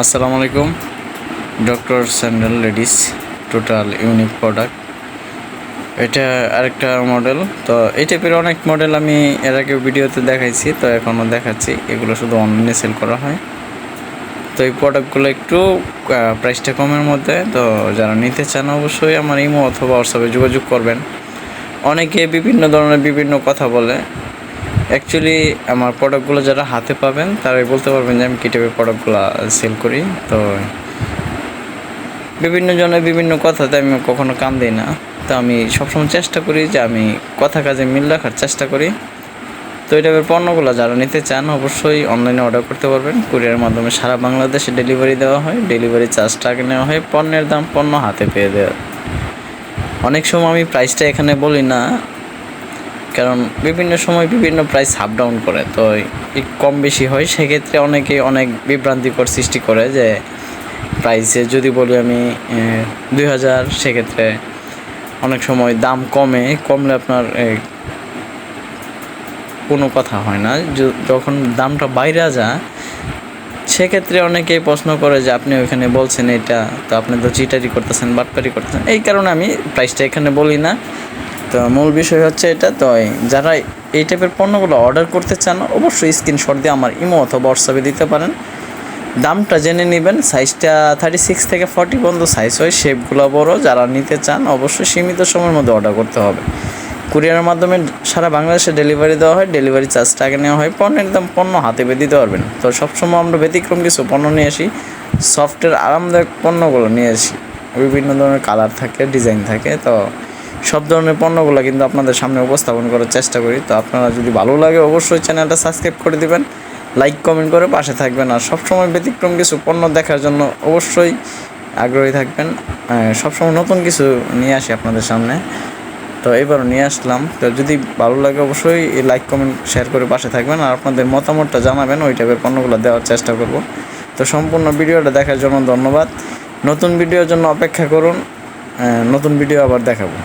আসসালামু আলাইকুম, doctor sandal ladies, total unique product. এটা আরেকটা মডেল, তো এই টাইপের অনেক মডেল আমি এর আগে ভিডিওতে দেখাইছি, তো এখনও দেখাচ্ছি। এগুলো শুধু অনলাইনে সেল করা হয়। তো এই প্রোডাক্টগুলো একটু প্রাইসটা কমের মধ্যে, তো যারা নিতে চান অবশ্যই আমার ইমো অথবা হোয়াটসঅ্যাপে যোগাযোগ করবেন। অনেকে বিভিন্ন ধরনের বিভিন্ন কথা বলে অ্যাকচুয়ালি আমার প্রোডাক্টগুলো যারা হাতে পাবেন, তারাই বলতে পারবেন যে আমি কী টাইপের প্রোডাক্টগুলো সেল করি। তো বিভিন্ন জনের বিভিন্ন কথাতে আমি কখনো কান দিই না। তো আমি সবসময় চেষ্টা করি যে আমি কথা কাজে মিল রাখার চেষ্টা করি। তো এই টাইপের পণ্যগুলো যারা নিতে চান, অবশ্যই অনলাইনে অর্ডার করতে পারবেন। কুরিয়ারের মাধ্যমে সারা বাংলাদেশে ডেলিভারি দেওয়া হয়। ডেলিভারি চার্জটা আগে নেওয়া হয়। পণ্যের দাম পণ্য হাতে পেয়ে দেওয়া। অনেক সময় আমি প্রাইসটা এখানে বলি না। কারণ বিভিন্ন সময় বিভিন্ন প্রাইস আপ ডাউন করে। তো কম বেশি হয়, সেক্ষেত্রে অনেকে অনেক বিভ্রান্তিকর সৃষ্টি করে যে প্রাইসে যদি বলি আমি দুই হাজার, সেক্ষেত্রে অনেক সময় দাম কমে, কমলে আপনার কোনো কথা হয় না। যখন দামটা বাইরে যায়, সেক্ষেত্রে অনেকেই প্রশ্ন করে যে আপনি ওইখানে বলছেন এটা, তো আপনি তো চিটারি করতেছেন, বাটপারি করতেছেন। এই কারণে আমি প্রাইসটা এখানে বলি না। তো মূল বিষয় হচ্ছে এটা, তো যারা এই টাইপের পণ্যগুলো অর্ডার করতে চান, অবশ্যই স্ক্রিনশট দিয়ে আমার ইমো অথবা হোয়াটসঅ্যাপে দিতে পারেন। দামটা জেনে নেবেন সাইজটা থার্টি সিক্স থেকে ফর্টি পর্যন্ত সাইজ হয় শেপগুলো বড়, যারা নিতে চান, অবশ্যই সীমিত সময়ের মধ্যে অর্ডার করতে হবে। কুরিয়ারের মাধ্যমে সারা বাংলাদেশে ডেলিভারি দেওয়া হয় ডেলিভারি চার্জটা আগে নেওয়া হয়, পণ্যের দাম পণ্য হাতে পেয়ে দিতে পারবেন। তো সবসময় আমরা ব্যতিক্রম কিছু পণ্য নিয়ে আসি সফটের আরামদায়ক পণ্যগুলো নিয়ে আসি। বিভিন্ন ধরনের কালার থাকে ডিজাইন থাকে, তো সব ধরনের পণ্যগুলো কিন্তু আপনাদের সামনে উপস্থাপন করার চেষ্টা করি। তো আপনারা যদি ভালো লাগে অবশ্যই চ্যানেলটা সাবস্ক্রাইব করে দিবেন, লাইক, কমেন্ট করে পাশে থাকবেন আর সবসময় ব্যতিক্রম কিছু পণ্য দেখার জন্য অবশ্যই আগ্রহী থাকবেন। সবসময় নতুন কিছু নিয়ে আসি আপনাদের সামনে। তো এবারও নিয়ে আসলাম। তো যদি ভালো লাগে অবশ্যই লাইক, কমেন্ট, শেয়ার করে পাশে থাকবেন আর আপনাদের মতামতটা জানাবেন, ওই টাইপের পণ্যগুলো দেওয়ার চেষ্টা করব। তো সম্পূর্ণ ভিডিওটা দেখার জন্য ধন্যবাদ। নতুন ভিডিওর জন্য অপেক্ষা করুন। নতুন ভিডিও আবার দেখাবো।